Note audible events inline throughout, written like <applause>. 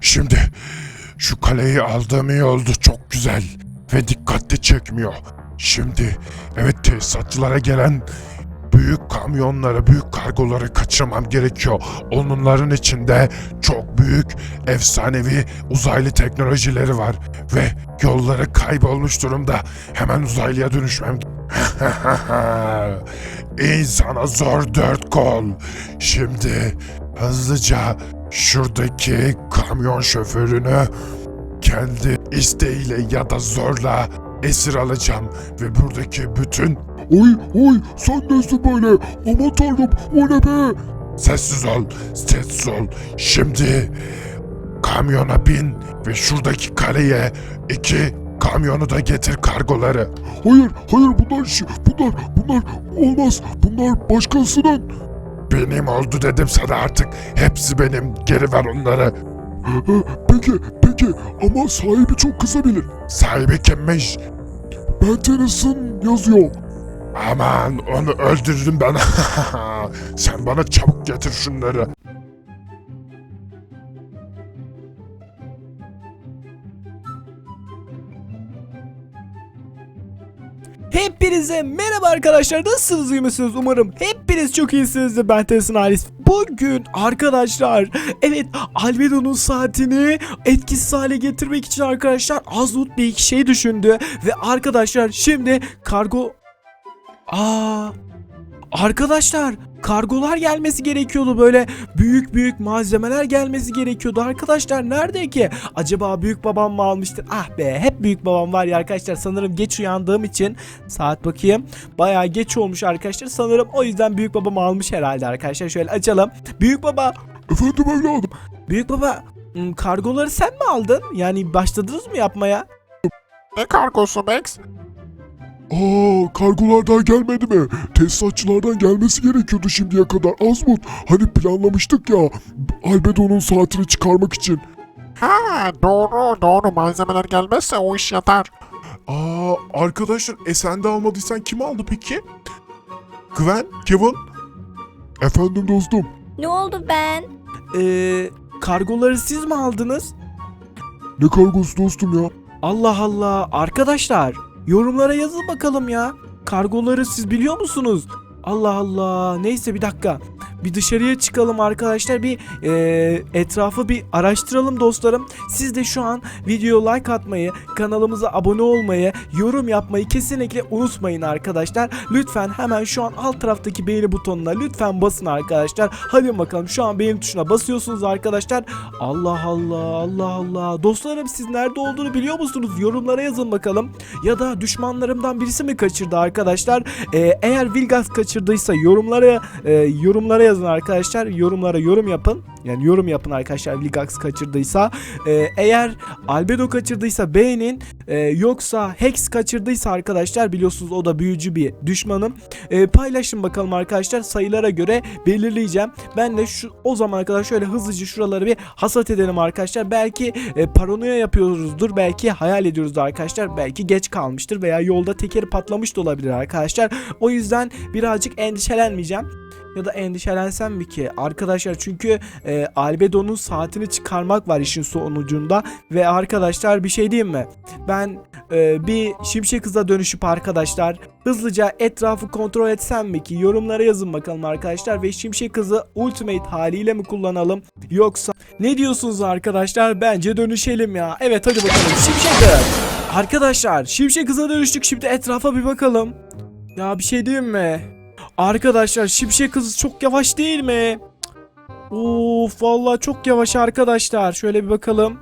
Şimdi şu kaleyi aldığım iyi oldu çok güzel ve dikkatli çekmiyor. Şimdi evet tesisatçılara gelen büyük kamyonları, büyük kargoları kaçırmam gerekiyor. Onların içinde çok büyük, efsanevi uzaylı teknolojileri var ve yolları kaybolmuş durumda. Hemen uzaylıya dönüşmem <laughs> İnsana zor dört kol. Şimdi hızlıca şuradaki kamyon şoförünü kendi isteğiyle ya da zorla esir alacağım ve buradaki bütün Oy oy sen nesin böyle? Aman tanrım o ne be? Sessiz ol, sessiz ol. Şimdi kamyona bin ve şuradaki kaleye iki kamyonu da getir kargoları. Hayır hayır bunlar bunlar bunlar olmaz. Bunlar başkasının. Benim oldu dedim sana artık. Hepsi benim. Geri ver onları. <gasps> Peki peki ama sahibi çok kızabilir. Sahibi kimmiş? Ben Tennyson yazıyor. Aman onu öldürdüm ben. <laughs> Sen bana çabuk getir şunları. Hepinize merhaba arkadaşlar. Nasılsınız? İyi misiniz? Umarım hepiniz çok iyisinizdir. Ben Tesin Halis Bugün arkadaşlar evet Albedo'nun saatini etkisiz hale getirmek için arkadaşlar Azut bir iki şey düşündü Ve arkadaşlar şimdi kargo Aa Arkadaşlar kargolar gelmesi gerekiyordu böyle büyük büyük malzemeler gelmesi gerekiyordu. Arkadaşlar nerede ki? Acaba büyük babam mı almıştır? Ah be hep büyük babam var ya arkadaşlar. Sanırım geç uyandığım için saat bakayım. Bayağı geç olmuş arkadaşlar. Sanırım o yüzden büyük babam almış herhalde arkadaşlar. Şöyle açalım. Büyük baba. Efendim evladım. büyük baba kargoları sen mi aldın? Yani başladınız mı yapmaya? Ne kargosu Max? Aa kargolardan gelmedi mi? Tesisatçılardan gelmesi gerekiyordu şimdiye kadar. Azmut hani planlamıştık ya. Albedo'nun saatini çıkarmak için. Ha doğru doğru malzemeler gelmezse o iş yatar. Aa arkadaşlar e sen de almadıysan kim aldı peki? Gwen, Kevin? Efendim dostum. Ne oldu ben? Ee, kargoları siz mi aldınız Ne kargosu dostum ya? Allah Allah arkadaşlar yorumlara yazın bakalım ya. Kargoları siz biliyor musunuz? Allah Allah neyse bir dakika. Bir dışarıya çıkalım arkadaşlar bir eee, etrafı bir araştıralım dostlarım. Siz de şu an video like atmayı, kanalımıza abone olmayı, yorum yapmayı kesinlikle unutmayın arkadaşlar. Lütfen hemen şu an alt taraftaki beğeni butonuna lütfen basın arkadaşlar. Hadi bakalım şu an beğeni tuşuna basıyorsunuz arkadaşlar. Allah Allah Allah Allah. Dostlarım siz nerede olduğunu biliyor musunuz? Yorumlara yazın bakalım. Ya da düşmanlarımdan birisi mi kaçırdı arkadaşlar? Ee, eğer Vilgas kaçırdıysa yorumlara e, yorumlara yazın arkadaşlar. Yorumlara yorum yapın. Yani yorum yapın arkadaşlar Vilgax kaçırdıysa. Ee, eğer Albedo kaçırdıysa beğenin. Ee, yoksa Hex kaçırdıysa arkadaşlar biliyorsunuz o da büyücü bir düşmanım. Ee, paylaşın bakalım arkadaşlar sayılara göre belirleyeceğim. Ben de şu o zaman kadar şöyle hızlıca şuraları bir hasat edelim arkadaşlar. Belki e, paranoya yapıyoruzdur. Belki hayal ediyoruzdur arkadaşlar. Belki geç kalmıştır veya yolda tekeri patlamış da olabilir arkadaşlar. O yüzden birazcık endişelenmeyeceğim. Ya da endişelensem mi ki? Arkadaşlar çünkü e, Albedo'nun saatini çıkarmak var işin sonucunda. Ve arkadaşlar bir şey diyeyim mi? Ben e, bir şimşek hıza dönüşüp arkadaşlar hızlıca etrafı kontrol etsem mi ki? Yorumlara yazın bakalım arkadaşlar. Ve şimşek hızı ultimate haliyle mi kullanalım? Yoksa ne diyorsunuz arkadaşlar? Bence dönüşelim ya. Evet hadi bakalım şimşek hız. Arkadaşlar şimşek hıza dönüştük. Şimdi etrafa bir bakalım. Ya bir şey diyeyim mi? Arkadaşlar şimşek hızı çok yavaş değil mi? Of vallahi çok yavaş arkadaşlar. Şöyle bir bakalım.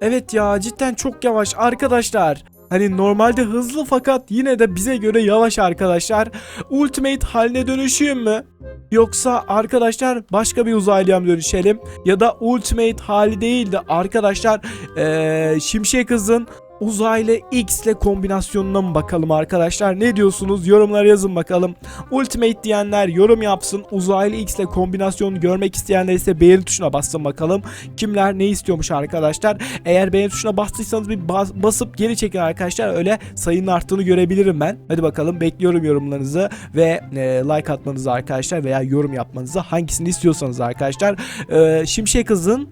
Evet ya cidden çok yavaş arkadaşlar. Hani normalde hızlı fakat yine de bize göre yavaş arkadaşlar. Ultimate haline dönüşeyim mi? Yoksa arkadaşlar başka bir uzaylıya mı dönüşelim? Ya da Ultimate hali değil de arkadaşlar eee Şimşek Hız'ın uzaylı X ile kombinasyonuna mı bakalım arkadaşlar? Ne diyorsunuz? Yorumlara yazın bakalım. Ultimate diyenler yorum yapsın. Uzaylı X ile kombinasyonu görmek isteyenler ise beğeni tuşuna bassın bakalım. Kimler ne istiyormuş arkadaşlar? Eğer beğeni tuşuna bastıysanız bir bas- basıp geri çekin arkadaşlar. Öyle sayının arttığını görebilirim ben. Hadi bakalım bekliyorum yorumlarınızı ve e, like atmanızı arkadaşlar veya yorum yapmanızı hangisini istiyorsanız arkadaşlar. E, Şimşek Hız'ın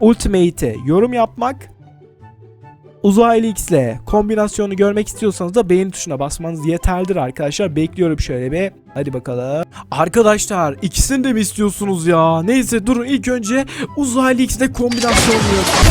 Ultimate'e yorum yapmak. Uzaylı X ile kombinasyonu görmek istiyorsanız da beğeni tuşuna basmanız yeterlidir arkadaşlar. Bekliyorum şöyle bir. Hadi bakalım. Arkadaşlar ikisini de mi istiyorsunuz ya? Neyse durun ilk önce Uzaylı X ile kombinasyon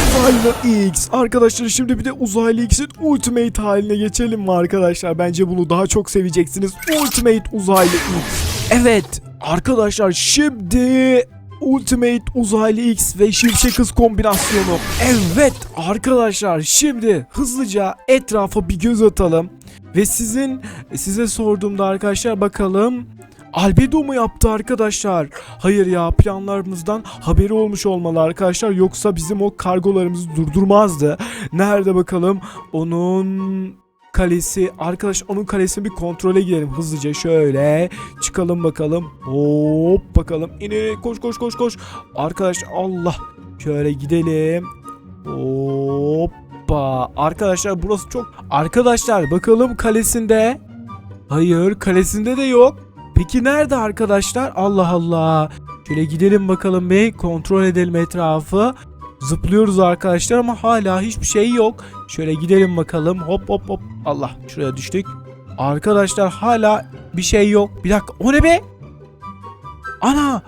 Uzaylı X. Arkadaşlar şimdi bir de Uzaylı X'in Ultimate haline geçelim mi arkadaşlar? Bence bunu daha çok seveceksiniz. Ultimate Uzaylı X. Evet arkadaşlar şimdi Ultimate Uzaylı X ve Şimşek Hız kombinasyonu. Evet arkadaşlar şimdi hızlıca etrafa bir göz atalım. Ve sizin size sorduğumda arkadaşlar bakalım Albedo mu yaptı arkadaşlar? Hayır ya planlarımızdan haberi olmuş olmalı arkadaşlar. Yoksa bizim o kargolarımızı durdurmazdı. Nerede bakalım? Onun kalesi. Arkadaş onun kalesini bir kontrole gidelim hızlıca şöyle. Çıkalım bakalım. Hop bakalım. İn in, koş koş koş koş. Arkadaş Allah. Şöyle gidelim. Hoppa. Arkadaşlar burası çok... Arkadaşlar bakalım kalesinde. Hayır kalesinde de yok. Peki nerede arkadaşlar? Allah Allah. Şöyle gidelim bakalım bir kontrol edelim etrafı. Zıplıyoruz arkadaşlar ama hala hiçbir şey yok. Şöyle gidelim bakalım. Hop hop hop. Allah şuraya düştük. Arkadaşlar hala bir şey yok. Bir dakika o ne be? Ana!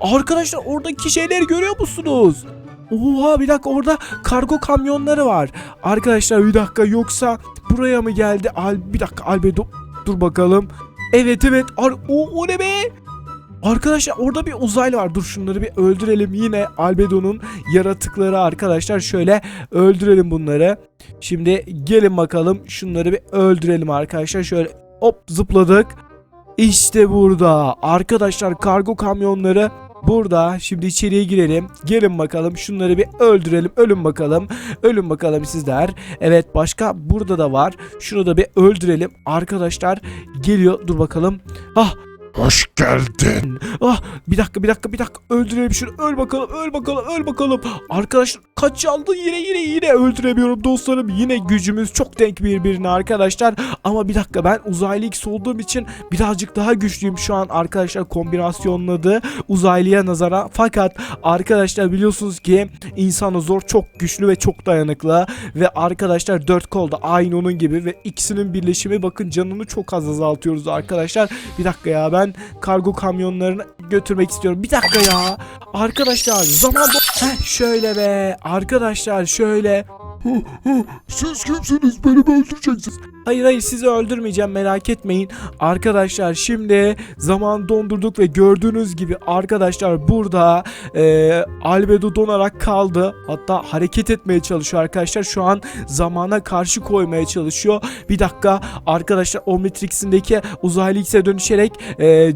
Arkadaşlar oradaki şeyleri görüyor musunuz? Oha bir dakika orada kargo kamyonları var. Arkadaşlar bir dakika yoksa buraya mı geldi? Al bir dakika Albedo dur bakalım. Evet evet. Ar o, o ne be? Arkadaşlar orada bir uzaylı var. Dur şunları bir öldürelim. Yine Albedo'nun yaratıkları arkadaşlar. Şöyle öldürelim bunları. Şimdi gelin bakalım. Şunları bir öldürelim arkadaşlar. Şöyle hop zıpladık. İşte burada. Arkadaşlar kargo kamyonları burada. Şimdi içeriye girelim. Gelin bakalım. Şunları bir öldürelim. Ölün bakalım. Ölün bakalım sizler. Evet başka burada da var. Şunu da bir öldürelim. Arkadaşlar geliyor. Dur bakalım. Ah Hoş geldin. Ah bir dakika bir dakika bir dakika. Öldürelim şunu. Öl bakalım öl bakalım öl bakalım. Arkadaşlar kaç aldın? Yine yine yine öldüremiyorum dostlarım. Yine gücümüz çok denk birbirine arkadaşlar. Ama bir dakika ben uzaylı X olduğum için birazcık daha güçlüyüm şu an. Arkadaşlar kombinasyonladı uzaylıya nazara. Fakat arkadaşlar biliyorsunuz ki insanı zor çok güçlü ve çok dayanıklı. Ve arkadaşlar dört kolda aynı onun gibi. Ve ikisinin birleşimi bakın canını çok az azaltıyoruz arkadaşlar. Bir dakika ya ben kargo kamyonlarını götürmek istiyorum. Bir dakika ya. Arkadaşlar zaman Heh, şöyle be. Arkadaşlar şöyle. Siz kimsiniz? Beni mi öldüreceksiniz? Hayır hayır sizi öldürmeyeceğim merak etmeyin. Arkadaşlar şimdi zaman dondurduk ve gördüğünüz gibi arkadaşlar burada e, Albedo donarak kaldı. Hatta hareket etmeye çalışıyor arkadaşlar. Şu an zamana karşı koymaya çalışıyor. Bir dakika arkadaşlar Omnitrix'indeki uzaylı X'e dönüşerek e,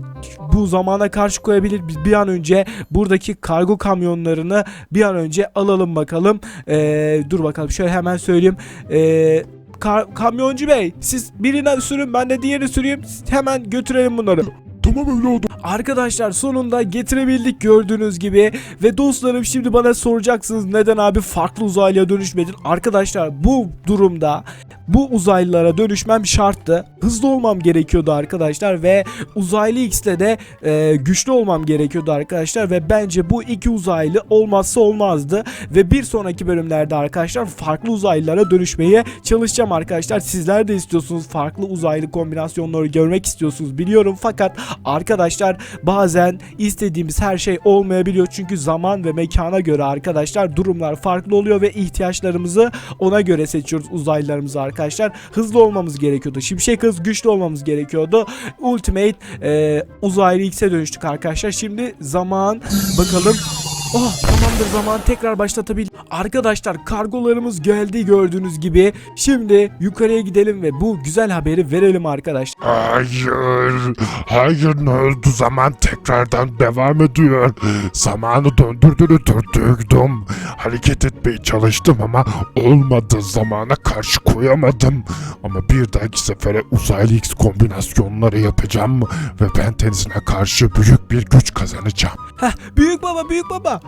bu zamana karşı koyabilir. Bir an önce buradaki kargo kamyonlarını bir an önce alalım bakalım. E, dur bakalım şöyle hemen söyleyeyim. E, Kar- kamyoncu bey siz birine sürün ben de diğerini süreyim hemen götürelim bunları. Tamam evladım. Arkadaşlar sonunda getirebildik gördüğünüz gibi ve dostlarım şimdi bana soracaksınız neden abi farklı uzaylıya dönüşmedin? Arkadaşlar bu durumda bu uzaylılara dönüşmem şarttı. Hızlı olmam gerekiyordu arkadaşlar ve uzaylı X'le de e, güçlü olmam gerekiyordu arkadaşlar ve bence bu iki uzaylı olmazsa olmazdı ve bir sonraki bölümlerde arkadaşlar farklı uzaylılara dönüşmeye çalışacağım arkadaşlar. Sizler de istiyorsunuz farklı uzaylı kombinasyonları görmek istiyorsunuz biliyorum fakat arkadaşlar bazen istediğimiz her şey olmayabiliyor çünkü zaman ve mekana göre arkadaşlar durumlar farklı oluyor ve ihtiyaçlarımızı ona göre seçiyoruz uzaylılarımızı arkadaşlar. Hızlı olmamız gerekiyordu. Şimşek hız güçlü olmamız gerekiyordu. Ultimate e, uzaylı X'e dönüştük arkadaşlar. Şimdi zaman bakalım Oh tamamdır zaman tekrar başlatabil. Arkadaşlar kargolarımız geldi gördüğünüz gibi. Şimdi yukarıya gidelim ve bu güzel haberi verelim arkadaşlar. Hayır. Hayır ne oldu zaman tekrardan devam ediyor. Zamanı döndürdüğünü durdurdum. Hareket etmeye çalıştım ama olmadı. Zamana karşı koyamadım. Ama bir dahaki sefere uzaylı X kombinasyonları yapacağım. Ve ben tenisine karşı büyük bir güç kazanacağım. Heh büyük baba büyük baba.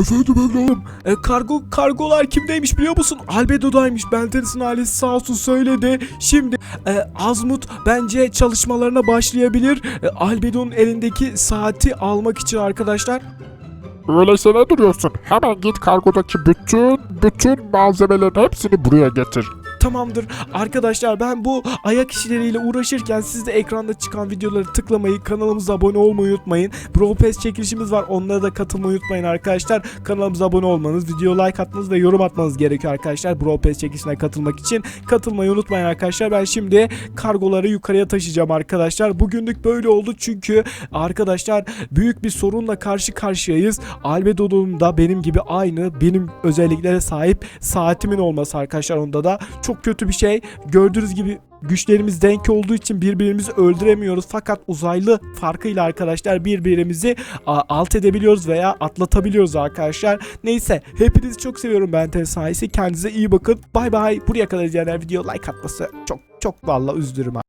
Efendim evladım. E, kargo kargolar kimdeymiş biliyor musun? Albedo'daymış. Bentenis'in ailesi sağ olsun söyledi. Şimdi e, Azmut bence çalışmalarına başlayabilir. E, Albedo'nun elindeki saati almak için arkadaşlar. Öyleyse ne duruyorsun? Hemen git kargodaki bütün bütün malzemelerin hepsini buraya getir. Tamamdır. Arkadaşlar ben bu ayak işleriyle uğraşırken siz de ekranda çıkan videoları tıklamayı, kanalımıza abone olmayı unutmayın. Pass çekilişimiz var. Onlara da katılmayı unutmayın arkadaşlar. Kanalımıza abone olmanız, video like atmanız ve yorum atmanız gerekiyor arkadaşlar. Pass çekilişine katılmak için. Katılmayı unutmayın arkadaşlar. Ben şimdi kargoları yukarıya taşıyacağım arkadaşlar. Bugünlük böyle oldu çünkü arkadaşlar büyük bir sorunla karşı karşıyayız. Albedo'nun da benim gibi aynı benim özelliklere sahip saatimin olması arkadaşlar onda da çok kötü bir şey. Gördüğünüz gibi güçlerimiz denk olduğu için birbirimizi öldüremiyoruz. Fakat uzaylı farkıyla arkadaşlar birbirimizi alt edebiliyoruz veya atlatabiliyoruz arkadaşlar. Neyse hepinizi çok seviyorum ben Tesayisi. Kendinize iyi bakın. Bay bay. Buraya kadar izleyenler video like atması çok çok vallahi üzdürüm.